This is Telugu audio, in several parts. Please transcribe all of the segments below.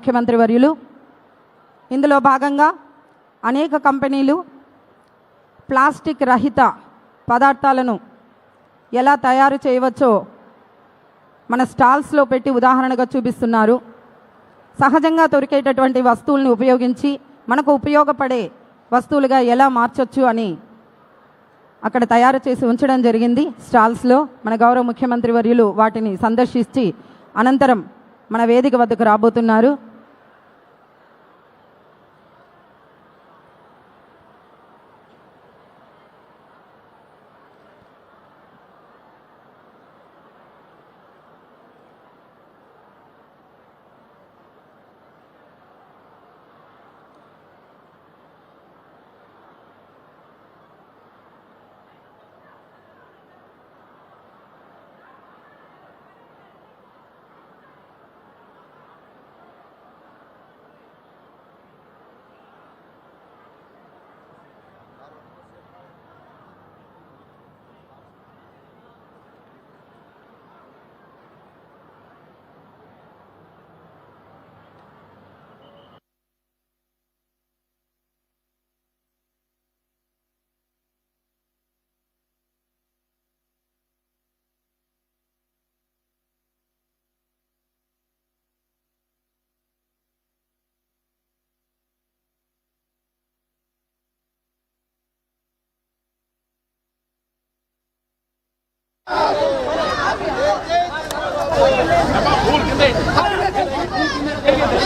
ముఖ్యమంత్రి వర్యులు ఇందులో భాగంగా అనేక కంపెనీలు ప్లాస్టిక్ రహిత పదార్థాలను ఎలా తయారు చేయవచ్చో మన స్టాల్స్లో పెట్టి ఉదాహరణగా చూపిస్తున్నారు సహజంగా దొరికేటటువంటి వస్తువులను ఉపయోగించి మనకు ఉపయోగపడే వస్తువులుగా ఎలా మార్చొచ్చు అని అక్కడ తయారు చేసి ఉంచడం జరిగింది స్టాల్స్లో మన గౌరవ ముఖ్యమంత్రి వర్యులు వాటిని సందర్శించి అనంతరం మన వేదిక వద్దకు రాబోతున్నారు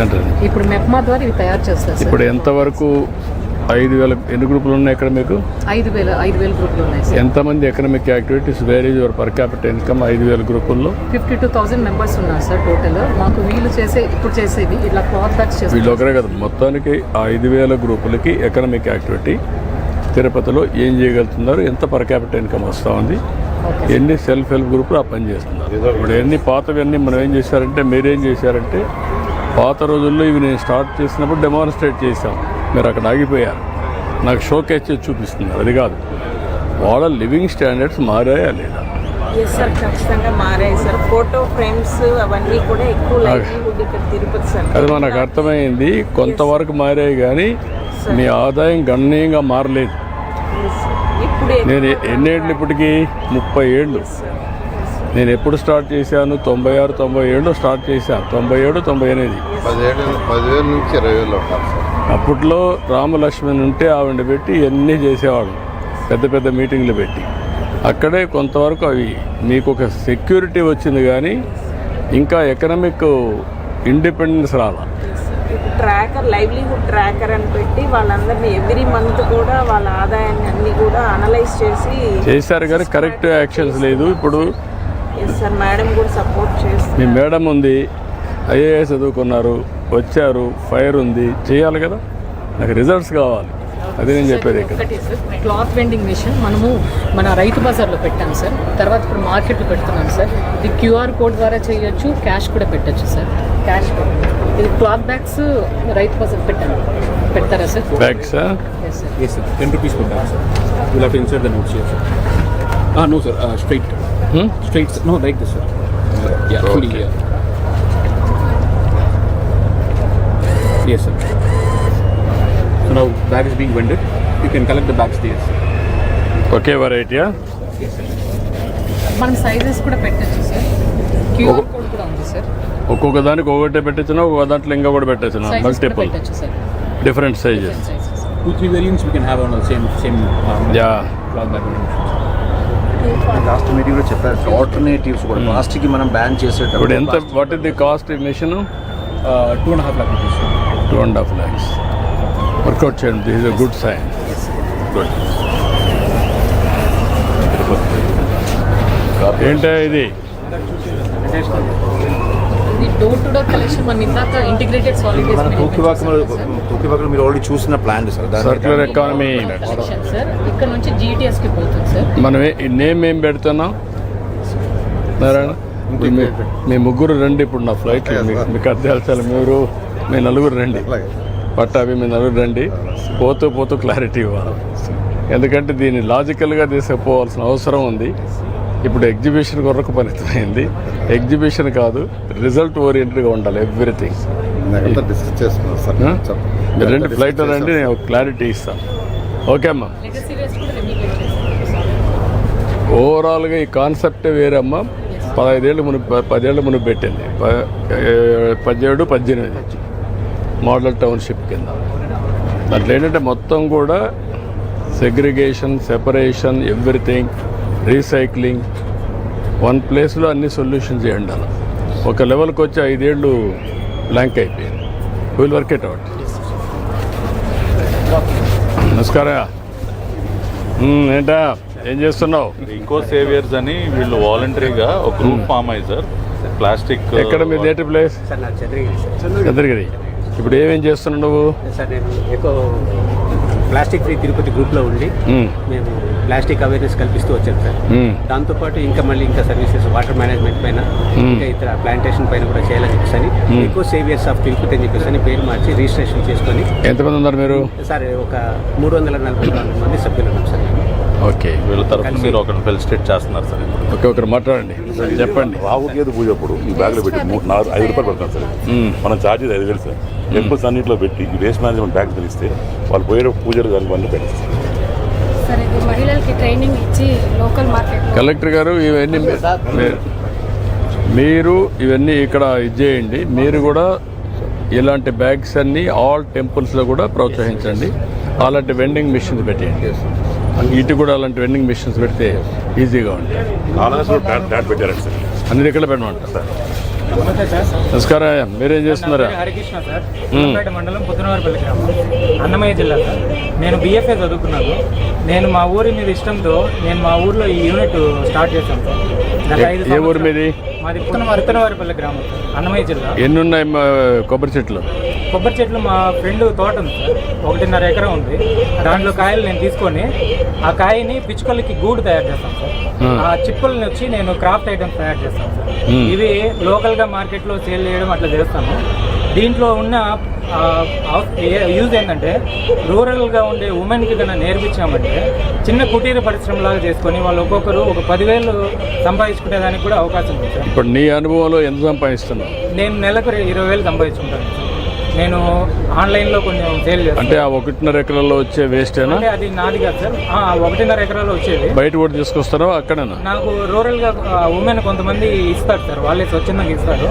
సెంటర్ ఇప్పుడు మెప్మా ద్వారా ఇవి తయారు చేస్తారు ఇప్పుడు ఎంతవరకు ఐదు వేల ఎన్ని గ్రూపులు ఉన్నాయి ఇక్కడ మీకు ఐదు వేల ఐదు వేల గ్రూపులు ఉన్నాయి ఎంతమంది economic activities where your per capita income ఐదు వేల గ్రూపుల్లో ఫిఫ్టీ టూ థౌసండ్ మెంబర్స్ ఉన్నారు సార్ టోటల్ మాకు వీలు చేసే ఇప్పుడు చేసేది ఇట్లా క్లాత్ బ్యాగ్స్ చేసి వీళ్ళు ఒకరే కదా మొత్తానికి ఐదు వేల గ్రూపులకి ఎకనామిక్ యాక్టివిటీ తిరుపతిలో ఏం చేయగలుగుతున్నారు ఎంత పర్ క్యాపిటల్ ఇన్కమ్ వస్తూ ఉంది ఎన్ని సెల్ఫ్ హెల్ప్ గ్రూపులు ఆ పని చేస్తున్నారు ఇప్పుడు ఎన్ని పాతవి అన్నీ మనం ఏం చేశారంటే మీరేం చేశారంటే పాత రోజుల్లో ఇవి నేను స్టార్ట్ చేసినప్పుడు డెమాన్స్ట్రేట్ చేశాం మీరు అక్కడ ఆగిపోయారు నాకు షో క్యాచ్ చేసి చూపిస్తున్నారు అది కాదు వాళ్ళ లివింగ్ స్టాండర్డ్స్ మారాయా లేదా అది మనకు అర్థమైంది కొంతవరకు మారాయి కానీ మీ ఆదాయం గణనీయంగా మారలేదు నేను ఎన్నేళ్ళు ఇప్పటికీ ముప్పై ఏళ్ళు నేను ఎప్పుడు స్టార్ట్ చేశాను తొంభై ఆరు తొంభై ఏడులో స్టార్ట్ చేశాను తొంభై ఏడు తొంభై ఎనిమిది పదివేలు నుంచి ఇరవై వేలు అప్పట్లో రామలక్ష్మణ్ ఉంటే ఆవిడ పెట్టి ఇవన్నీ చేసేవాడు పెద్ద పెద్ద మీటింగ్లు పెట్టి అక్కడే కొంతవరకు అవి మీకు ఒక సెక్యూరిటీ వచ్చింది కానీ ఇంకా ఎకనామిక్ ఇండిపెండెన్స్ రాల ట్రాకర్ లైవ్లీహుడ్ ట్రాకర్ అని పెట్టి వాళ్ళందరినీ ఎవ్రీ మంత్ కూడా వాళ్ళ ఆదాయాన్ని అన్ని కూడా అనలైజ్ చేసి చేశారు కానీ కరెక్ట్ యాక్షన్స్ లేదు ఇప్పుడు సార్ కూడా సపోర్ట్ మీ మేడం ఉంది ఐఏఎస్ చదువుకున్నారు వచ్చారు ఫైర్ ఉంది చేయాలి కదా నాకు రిజల్ట్స్ కావాలి అది నేను చెప్పేది క్లాత్ వెండింగ్ మిషన్ మనము మన రైతు బజార్లో పెట్టాం సార్ తర్వాత ఇప్పుడు మార్కెట్లో పెడుతున్నాం సార్ ఇది క్యూఆర్ కోడ్ ద్వారా చేయొచ్చు క్యాష్ కూడా పెట్టచ్చు సార్ క్యాష్ ఇది క్లాత్ బ్యాగ్స్ రైతు బజార్ పెట్టాను పెడతారా sir bags sir ten rupees పెట్టాను సార్ ఇలా ఇన్సర్ట్ దాన్ని వచ్చి sir no sir straight straight no like this sir ya okay. here. yes sir so now bag is being vended you can collect the bags there ఒకే వెరైటీ మనం సైజెస్ కూడా పెట్టచ్చు సార్ సార్ ఒక్కొక్క దానికి ఒక్కొక్క దాంట్లో ఇంకా కూడా multiple different sizes two three variants we can have on same same ya last meeting లో చెప్పారు ఆల్టర్నేటివ్స్ కూడా hmm. కి మనం బ్యాన్ చేసేటప్పుడు ఇప్పుడు ఎంత what is the cost machine two and half lakh two and half lakhs work out చేయండి this is a good sign good ఏంటో ఇది మీరు ఆల్రెడీ చూసిన plan sir circular economy sir ఇక్కడ నుంచి జీటీఎస్ కి పోతుంది సార్ మనం నేమ్ ఏం పెడుతున్నాం నారాయణ మీ ముగ్గురు రండి ఇప్పుడు నా ఫ్లైట్ మీకు అర్థాల్సాలి మీరు మీ నలుగురు రండి పట్టాభి మీ నలుగురు రండి పోతూ పోతూ క్లారిటీ ఇవ్వాలి ఎందుకంటే దీన్ని లాజికల్గా తీసుకుపోవాల్సిన అవసరం ఉంది ఇప్పుడు ఎగ్జిబిషన్ కొరకు పరిమితమైంది ఎగ్జిబిషన్ కాదు రిజల్ట్ ఓరియంటెడ్గా ఉండాలి ఎవ్రీథింగ్ డిస్కస్ సార్ hmm? రెండు ఫ్లైట్ రండి నేను క్లారిటీ ఇస్తాను ఓకే అమ్మా ఓవరాల్గా ఈ కాన్సెప్టే వేరే అమ్మా పదహైదేళ్ళు మునుపు పదేళ్ళు మునుపు పెట్టింది పదిహేడు పద్దెనిమిది మోడల్ టౌన్షిప్ కింద అట్లా ఏంటంటే మొత్తం కూడా segregation separation everything recycling one ప్లేస్లో అన్ని సొల్యూషన్స్ చేయండి అలా ఒక లెవెల్కి వచ్చి ఐదేళ్ళు బ్లాంక్ అయిపోయింది విల్ వర్క్ అవుట్ నమస్కారం ఏంటా ఏం చేస్తున్నావు ఇంకో సేవియర్స్ అని వీళ్ళు వాలంటరీగా ఒక గ్రూప్ ఫామ్ అయ్యి సార్ ప్లాస్టిక్ uh, ఎక్కడ మీ నేటివ్ ప్లేస్ చంద్రగిరి ఇప్పుడు ఏమేం చేస్తున్నావు నువ్వు ప్లాస్టిక్ ఫ్రీ తిరుపతి గ్రూప్ లో ఉండి మేము ప్లాస్టిక్ అవేర్నెస్ కల్పిస్తూ వచ్చాం సార్ దాంతో పాటు ఇంకా మళ్ళీ ఇంకా సర్వీసెస్ వాటర్ మేనేజ్మెంట్ పైన ఇంకా ఇతర ప్లాంటేషన్ పైన కూడా చేయాలని చెప్పేసి ఎక్కువ సేవియర్స్ ఆఫ్ తిరుపతి అని చెప్పేసి అని పేరు మార్చి రిజిస్ట్రేషన్ చేసుకొని ఎంతమంది ఉన్నారు మీరు సార్ ఒక మూడు వందల నలభై నాలుగు మంది సభ్యులు ఉన్నాం సార్ ఓకే వీళ్ళ తరఫున మీరు ఒకరిని ఫెలిసిటేట్ చేస్తున్నారు సార్ ఓకే ఒకరు మాట్లాడండి చెప్పండి రావు గేదు పూజ అప్పుడు ఈ బ్యాగ్లో పెట్టి మూడు నాలుగు ఐదు రూపాయలు పెడతాం సార్ మనం ఛార్జెస్ ఐదు వేలు సార్ టెంపుల్స్ అన్నింటిలో పెట్టి ఈ వేస్ట్ మేనేజ్మెంట్ బ్యాగ్ తెలిస్తే వాళ్ళు పోయే పూజలు కానీ పనులు పెట్టారు కలెక్టర్ గారు ఇవన్నీ మీరు ఇవన్నీ ఇక్కడ ఇది చేయండి మీరు కూడా ఇలాంటి బ్యాగ్స్ అన్నీ ఆల్ టెంపుల్స్లో కూడా ప్రోత్సహించండి అలాంటి వెండింగ్ మిషన్స్ పెట్టేయండి ఇటు కూడా అలాంటి వెండింగ్ మిషన్స్ పెడితే ఈజీగా ఉంటాయి అన్ని దగ్గర పెట్టమంటారు సార్ నమస్కారం అయ్యా మీరేం చేస్తున్నారా హరికృష్ణ సార్ కోటపేట మండలం పుత్తనవారిపల్లి గ్రామం అన్నమయ్య జిల్లా సార్ నేను బీఎఫ్ఏ చదువుకున్నాను నేను మా ఊరి మీద ఇష్టంతో నేను మా ఊర్లో ఈ యూనిట్ స్టార్ట్ చేశాను సార్ ఏ ఊరు మీది మాది పుత్తనవారిపల్లి గ్రామం అన్నమయ్య జిల్లా ఎన్ని ఉన్నాయి కొబ్బరి చెట్లు కొబ్బరి చెట్లు మా ఫ్రెండ్ తోట ఉంది సార్ ఒకటిన్నర ఎకరం ఉంది దాంట్లో కాయలు నేను తీసుకొని ఆ కాయని పిచ్చుకలకి గూడు తయారు చేస్తాను సార్ ఆ చిప్పుల్ని వచ్చి నేను క్రాఫ్ట్ ఐటమ్స్ తయారు చేస్తాను సార్ ఇవి లోకల్గా పెద్ద మార్కెట్లో సేల్ చేయడం అట్లా చేస్తాము దీంట్లో ఉన్న యూజ్ ఏంటంటే రూరల్గా ఉండే ఉమెన్కి కన్నా నేర్పించామంటే చిన్న కుటీర పరిశ్రమలాగా చేసుకొని వాళ్ళు ఒక్కొక్కరు ఒక పదివేలు సంపాదించుకునే దానికి కూడా అవకాశం ఉంటుంది ఇప్పుడు నీ అనుభవంలో ఎంత సంపాదిస్తున్నావు నేను నెలకు ఇరవై వేలు సంపాదించుకుంటాను నేను ఆన్లైన్లో కొంచెం సేల్ చేస్తాను అంటే ఆ ఒకటిన్నర ఎకరాల్లో వచ్చే వేస్ట్ అది నాది కాదు సార్ ఒకటిన్నర ఎకరాల్లో వచ్చేది బయట కూడా తీసుకొస్తారా అక్కడేనా నాకు రూరల్గా ఉమెన్ కొంతమంది ఇస్తారు సార్ వాళ్ళే స్వచ్ఛందంగా ఇస్తారు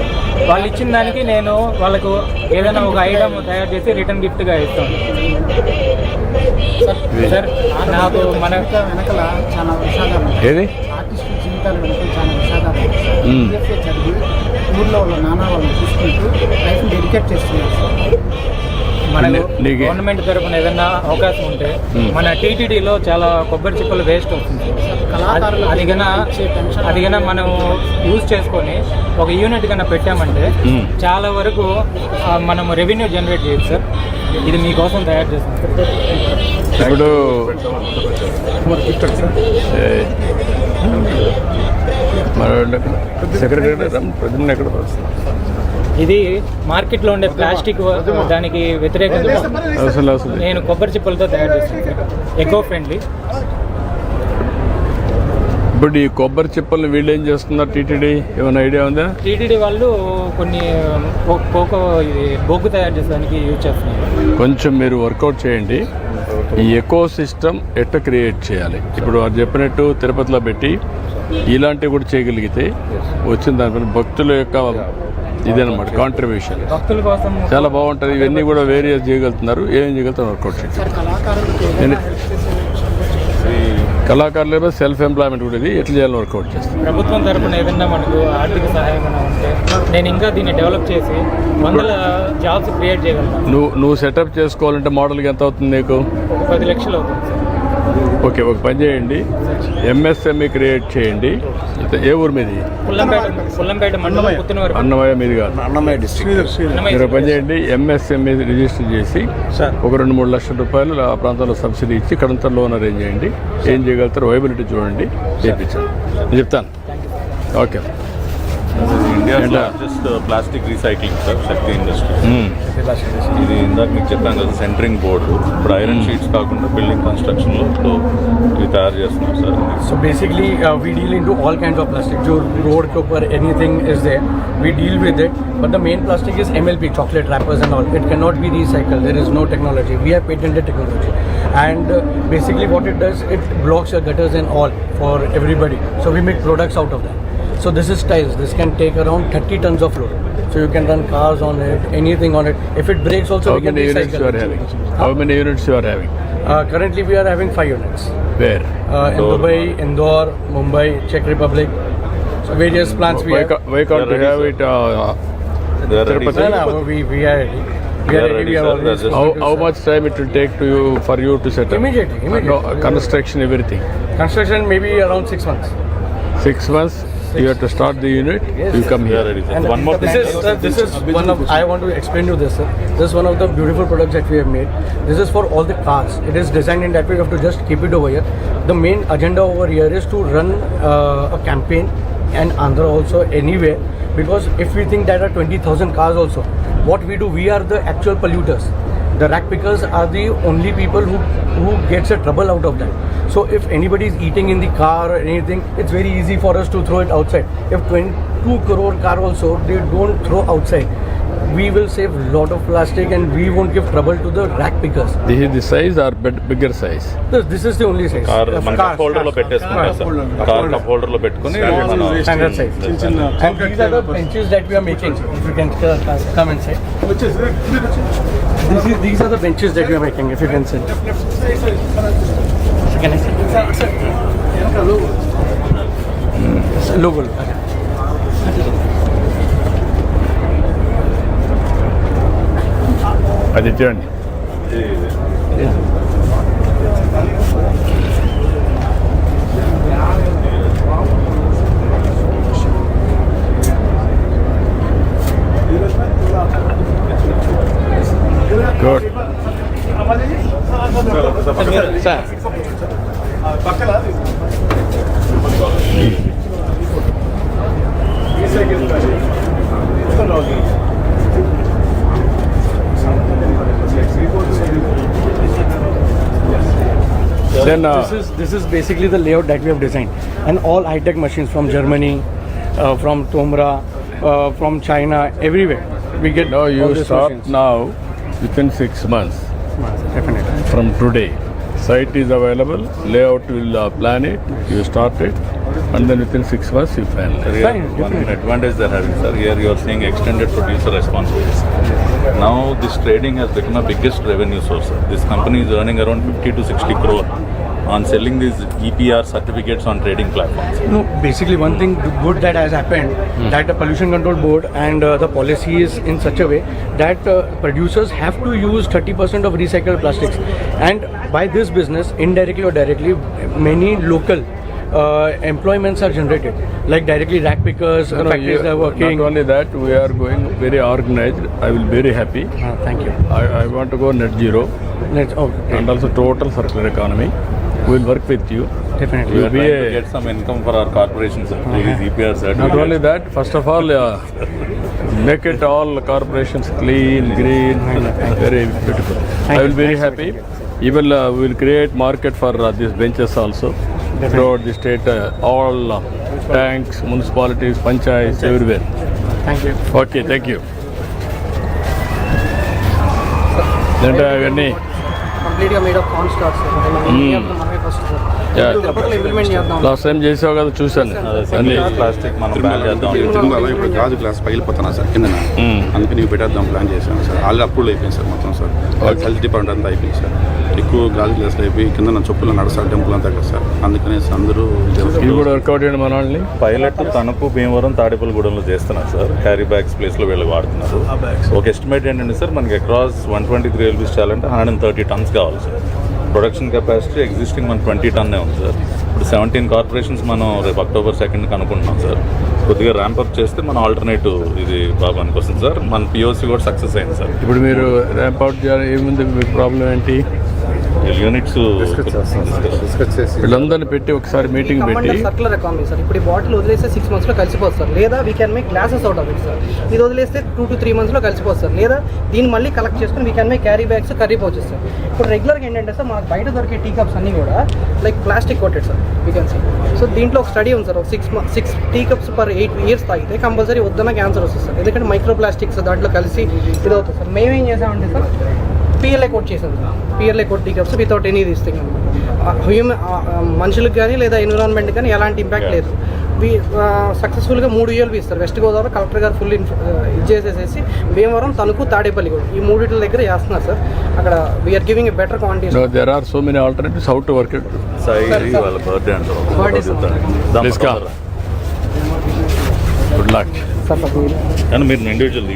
వాళ్ళు ఇచ్చిన దానికి నేను వాళ్ళకు ఏదైనా ఒక ఐటమ్ తయారు చేసి రిటర్న్ గిఫ్ట్గా ఇస్తాను సార్ నాకు మన వెనకల చాలా విషాదాలు ఉన్నాయి. జీవితాలు చాలా విషాదాలు చదివి ఊర్లో వాళ్ళ నాన్న వాళ్ళని చూసుకుంటూ లైఫ్ని డెడికేట్ చేస్తున్నారు సార్ మన గవర్నమెంట్ తరఫున ఏదైనా అవకాశం ఉంటే మన టీటీడీలో చాలా కొబ్బరి చిప్పలు వేస్ట్ అవుతుంది అదిగనా అదిగనా మనం యూజ్ చేసుకొని ఒక యూనిట్ కన్నా పెట్టామంటే చాలా వరకు మనం రెవెన్యూ జనరేట్ చేయొచ్చు సార్ ఇది మీకోసం తయారు చేస్తాం ఇప్పుడు సెక్రటరీ ప్రజలు ఎక్కడ ఇది మార్కెట్లో ఉండే ప్లాస్టిక్ దానికి వ్యతిరేకంగా నేను కొబ్బరి చిప్పలతో తయారు చేస్తాను ఎకో ఫ్రెండ్లీ ఇప్పుడు ఈ కొబ్బరి చిప్పలు వీళ్ళు ఏం చేస్తున్నారు టీటీడీ ఏమైనా ఐడియా ఉందా టీటీడీ వాళ్ళు కొన్ని పోకో బొగ్గు తయారు చేసడానికి యూజ్ చేస్తున్నారు కొంచెం మీరు వర్కౌట్ చేయండి ఈ ఎకో సిస్టమ్ ఎట్ట క్రియేట్ చేయాలి ఇప్పుడు వారు చెప్పినట్టు తిరుపతిలో పెట్టి ఇలాంటివి కూడా చేయగలిగితే వచ్చిన దానిపైన భక్తుల యొక్క ఇదేనమాట కాంట్రిబ్యూషన్ చాలా బాగుంటుంది ఇవన్నీ కూడా వేరియస్ చేయగలుగుతున్నారు ఏం చేయగలుగుతారు వర్కౌట్ కళాకారులు కూడా సెల్ఫ్ ఎంప్లాయ్మెంట్ కూడా ఇది ఎట్లా చేయాలని వర్కౌట్ చేస్తాను ప్రభుత్వం తరఫున ఏదైనా మనకు ఆర్థిక సహాయం నేను ఇంకా దీన్ని డెవలప్ చేసి వందల జాబ్స్ క్రియేట్ చేయగలను నువ్వు నువ్వు సెటప్ చేసుకోవాలంటే మోడల్కి ఎంత అవుతుంది నీకు పది లక్షలు అవుతుంది ఓకే ఒక పని చేయండి ఎంఎస్ఎంఈ క్రియేట్ e చేయండి ఏ ఊరు మీది అన్నమయ్య మీది కాదు అన్నమయ్య డిస్ట్రిక్ట్ మీరు పని చేయండి ఎంఎస్ఎంఈ రిజిస్టర్ e చేసి ఒక రెండు మూడు లక్షల రూపాయలు ఆ ప్రాంతంలో సబ్సిడీ ఇచ్చి కడంత లోన్ అరేంజ్ చేయండి ఏం చేయగలుగుతారు వైబిలిటీ చూడండి చేయించండి చెప్తాను okay India's largest plastic recycling sir Shakti industry ఇది ఇందాక మీకు చెప్పాను కదా సెంటరింగ్ బోర్డు ఇప్పుడు ఐరన్ షీట్స్ కాకుండా బిల్డింగ్ కన్స్ట్రక్షన్ లో ఇది తయారు చేస్తున్నాం sir so basically we deal in to all kinds of plastic Joe rod copper anything is they we deal with it but the main plastic is MLP chocolate wrappers and all it can not be recycle there is no technology we have patented technology and basically what it does it blocks your gutters and all for everybody so we make products out of that so this is tiles. This can take around 30 tons of load. So you can run cars on it, anything on it. If it breaks also, How we can many units you are having? How many units you are having? Uh, currently, we are having five units. Where? Uh, in Indore. Dubai, Indore, Mumbai, Czech Republic. So various plants we have. ca- why can't you have it? Uh, we, are We are how, much time it will take to you for you to set up? Immediately, uh, immediately. No, construction everything. Construction maybe around six months. Six months you have to start the unit, yes. you come here. And one more this is, uh, this is one of, I want to explain to this, sir. This is one of the beautiful products that we have made. This is for all the cars. It is designed in that way, you have to just keep it over here. The main agenda over here is to run uh, a campaign and Andhra also anywhere because if we think that are 20,000 cars also, what we do, we are the actual polluters. The rack pickers are the only people who, who gets a trouble out of that So if anybody is eating in the car or anything, it's very easy for us to throw it outside. If 22 crore car also they don't throw outside, we will save lot of plastic and we won't give trouble to the rack pickers. This is the size or bit- bigger size? This, this is the only size. Car Uh, మన cars, కప్ హోల్డర్ లో cars, పెట్టేసుకుంటాం cars. Sir car cup holder లో పెట్టుకుని మన Standard size. And these are the benches that we are making. If you can uh, come and say. This is, these are the benches that we are making, if you can see. Can I see? Hmm. Logo. Are they done? Yeah. Good sir Then, uh, this is this is basically the layout that we have designed, and all high-tech machines from Germany, uh, from Tomra, uh, from China, everywhere. We get No, all you these start machines. now within six months Definitely. from today. Site is available, layout will uh, plan it, you start it, and then within six months you finalize. Sir, Here, one definitely. advantage they're having, sir, here you are seeing extended producer responsibilities. Now, this trading has become a biggest revenue source, This company is earning around 50 to 60 crore on selling these EPR certificates on trading platforms? No, basically one thing good that has happened mm. that the pollution control board and uh, the policy is in such a way that uh, producers have to use 30% of recycled plastics and by this business indirectly or directly many local uh, employments are generated, like directly rack pickers, no, factories are working. Not only that, we are going very organized. I will be very happy. Ah, thank you. I, I want to go net zero. Net, okay. Oh, and also total circular economy. We'll work with you. Definitely. We'll be to get some income for our corporations. Uh-huh. Not only that, first of all, make it all corporations clean, green, very beautiful. I will be very happy. Even uh, we will create market for uh, these benches also. Definitely. Throughout the state, uh, all tanks, municipalities, panchayats, everywhere. Thank you. Okay, thank you. Then, complete made of corn stalks. Last time చేసావు కదా చూశాను ప్లాస్టిక్ మనం ఇప్పుడు గాజు గ్లాస్ పగిలిపోతున్నా సార్ కింద అందుకే నీకు పెట్టేద్దాం ప్లాన్ చేశాను సార్ ఆల్రెడీ అప్రూవల్ అయిపోయింది సార్ మొత్తం సార్ హెల్త్ డిపార్ట్మెంట్ అంతా అయిపోయింది సార్ ఎక్కువ గాజు గ్లాస్ అయిపోయి కింద నా చెప్పులు నడసాలి టెంపుల్ అంతా కదా సార్ అందుకనే అందరూ ఇది కూడా వర్కౌట్ చేయండి మన వాళ్ళని పైలట్ తణుకు భీమవరం తాడేపల్లిగూడెంలో చేస్తున్నారు సార్ క్యారీ బ్యాగ్స్ ప్లేస్లో వీళ్ళు వాడుతున్నారు ఒక ఎస్టిమేట్ ఏంటంటే సార్ మనకి across one twenty three rupees చేయాలంటే హండ్రెడ్ అండ్ థర్టీ టన్స్ కావాలి సార్ ప్రొడక్షన్ కెపాసిటీ ఎగ్జిస్టింగ్ మన ట్వంటీ టన్నే ఉంది సార్ ఇప్పుడు సెవెంటీన్ కార్పొరేషన్స్ మనం రేపు అక్టోబర్ సెకండ్కి అనుకుంటున్నాం సార్ కొద్దిగా ర్యాంప్ అప్ చేస్తే మన ఆల్టర్నేటివ్ ఇది బాబానికి వస్తుంది సార్ మన పిఓసి కూడా సక్సెస్ అయింది సార్ ఇప్పుడు మీరు ర్యాంప్ అవుట్ చేయాలి ఏముంది మీ ప్రాబ్లం ఏంటి యూనిట్స్ uh, వీళ్ళందరినీ పెట్టి ఒకసారి మీటింగ్ పెట్టి సర్కులర్ ఎకానమీ సార్ ఇప్పుడు బాటిల్ వదిలేస్తే సిక్స్ మంత్స్లో కలిసిపోతుంది సార్ లేదా we can make glasses out of it sir ఇది వదిలేస్తే టూ టు త్రీ మంత్స్లో కలిసిపోతుంది సార్ లేదా దీన్ని మళ్ళీ కలెక్ట్ చేసుకుని we can make carry bags curry pouches sir ఇప్పుడు రెగ్యులర్గా ఏంటంటే సార్ మనకు బయట దొరికే టీ కప్స్ అన్నీ కూడా like plastic coated sir we can see so దీంట్లో ఒక స్టడీ ఉంది సార్ ఒక six six tea cups per eight years తాగితే కంపల్సరీ వద్దన క్యాన్సర్ వస్తుంది సార్ ఎందుకంటే మైక్రో ప్లాస్టిక్స్ దాంట్లో కలిసి ఇది అవుతుంది సార్ మేమేం చేసామంటే సార్ పిఎల్ఏ కోట్ చేసింది పిఎల్ఏ కొట్టి cups without any this thing human మనుషులకు కానీ లేదా ఎన్విరాన్మెంట్ కానీ ఎలాంటి ఇంపాక్ట్ లేదు సక్సెస్ఫుల్గా uh, మూడు ఇయర్లు ఇస్తారు వెస్ట్ గోదావరి కలెక్టర్ గారు ఫుల్ uh, ఇది చేసేసేసి భీమవరం తణుకు తాడేపల్లి కూడా ఈ మూడిట్ల దగ్గర చేస్తున్నారు సార్ అక్కడ we are giving better quantity or so work good sir మీరు ఇండివిజువల్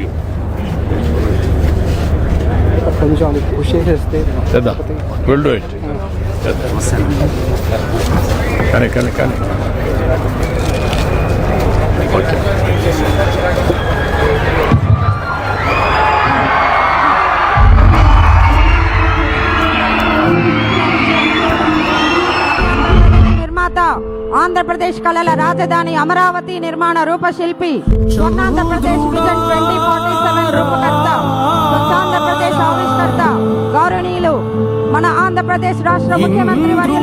కొంచెం అది పుష్ చేసేస్తే విల్ డూ ఇట్ కానీ కానీ కానీ ఓకే ఆంధ్రప్రదేశ్ కళల రాజధాని అమరావతి నిర్మాణ రూపశిల్పి స్వర్ణాంధ్రప్రదేశ్ ట్వంటీ సెవెన్ గౌరవనీయులు మన ఆంధ్రప్రదేశ్ రాష్ట్ర ముఖ్యమంత్రి